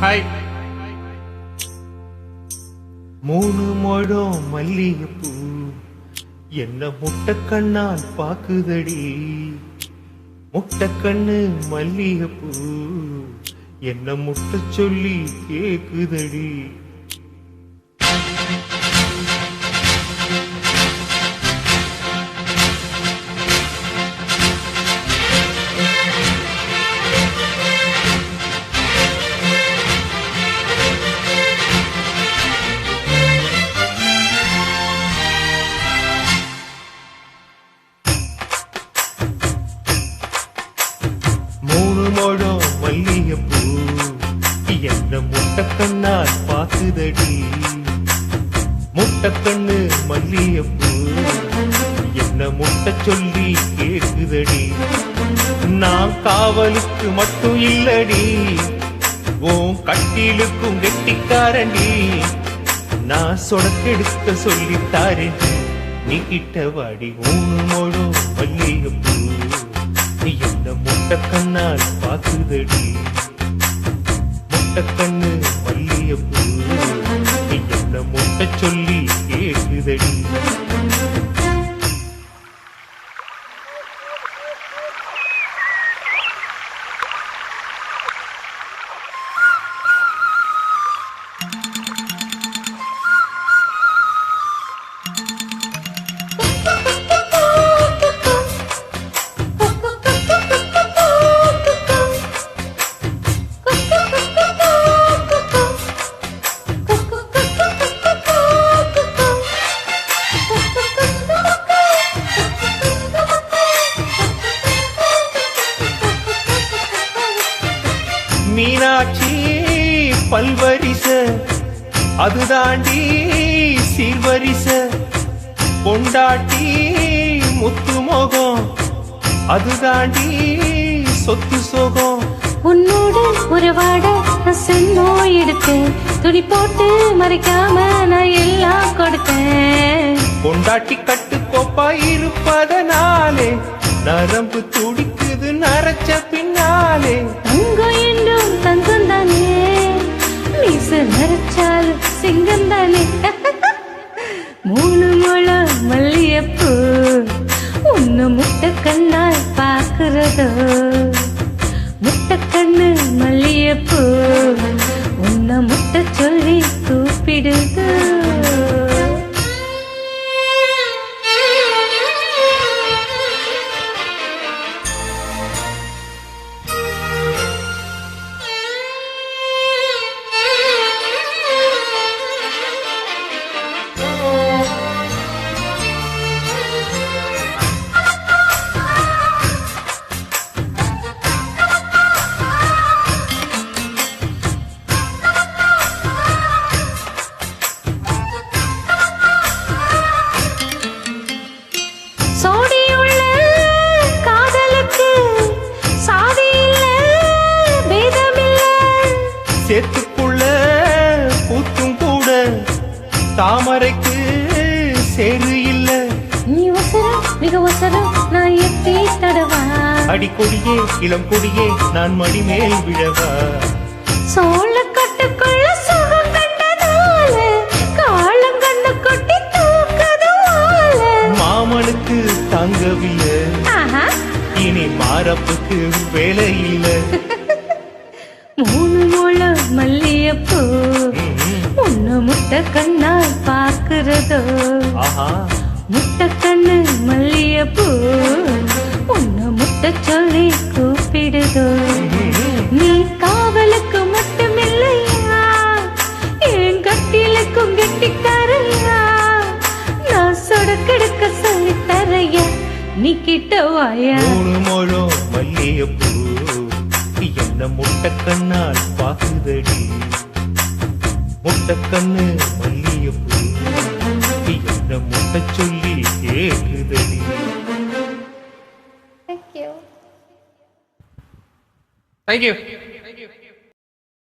Hi மூணு முழம் மல்லிகைப்பூ. என்ன முட்டைக்கண்ணால் பாக்குதடி? முட்டைக்கண்ணு மல்லிகைப்பூ. என்ன முட்டை சொல்லி கேக்குதடி? முழம் மல்லிகைப்பூ என்ன முட்டக்கண்ணால் பாக்குதடி முட்டைக்கண்ணு மல்லிகைப்பூ என்ன முட்டை சொல்லி கேக்குதடி நான் காவலுக்கு மட்டும் இல்லடி. ஓ கட்டிலுக்கும் கெட்டிக்காரண்டி. நான் சொடக்கெடுக்க சொல்லித்தாரேன். நீ கிட்ட வாடி மூணு மோடும் மல்லிகைப்பூ முட்டை கண்ணால் பாக்குதடி முட்டை கண்ணு மல்லிகைப்பூ நீ என்ன முட்டை சொல்லி கேட்குதடி மீனாட்சி பல்வரிச அது தாண்டி சீர்வரிச. பொண்டாட்டி முத்து முகம் அது தாண்டி சொத்து சோகம். உன்னோடு உறவாட நான் சென்னோ எடுத்தேன். துணி போட்டு மறைக்காம நான் எல்லாம் கொடுத்தேன். பொண்டாட்டி கட்டு கோப்பா இருப்பதனாலே நரம்பு துடிக்குது நரைச்ச பின்னாலே. தங்கம் மீச நரைச்சாலும் சிங்கம் தானே? மூணு முழம் மல்லியப்பூ ஒன்னு முட்டை கண்ணால் பார்க்கிறதோ? தாமரைக்கு சேரு இல்ல. நீ ஒசரம் மிக ஒசரம் நான் எட்டி தடவா. அடிக்கொடியே இளம் கொடியே நான் மடி மேல் விழவா. சோழ கட்டுக்குள்ள சுகம் கண்டதால காலங்கண்ண கொட்டி தூக்கதுவால. மாமனுக்கு தாங்கவில்லை. இனி மாரப்புக்கு வேலை இல்ல. மூணு முழம் மல்லியப்பூ. உன்னை முட்டை கண்ணால் பார்க்கிறதோ ஆஹா. முட்டை கண்ணு மல்லியப்பூ. உன்னை முட்டை சொல்லி கூப்பிடுதோ. நீ காவலுக்கு மட்டுமில்லையா? என் கட்டிலுக்கும் கெட்டிக்காரையா நான் சொடக்கெடுக்க சொல்லி தரையா நீ கிட்ட வாயா? மூணு முழம் மல்லிகைப்பூ என்ன முட்டைக்கண்ணால் பாக்குதடி முட்டைக்கண்ணு மல்லிகைப்பூ சொல்லி கேக்குதடி Thank you. தேங்க்யூ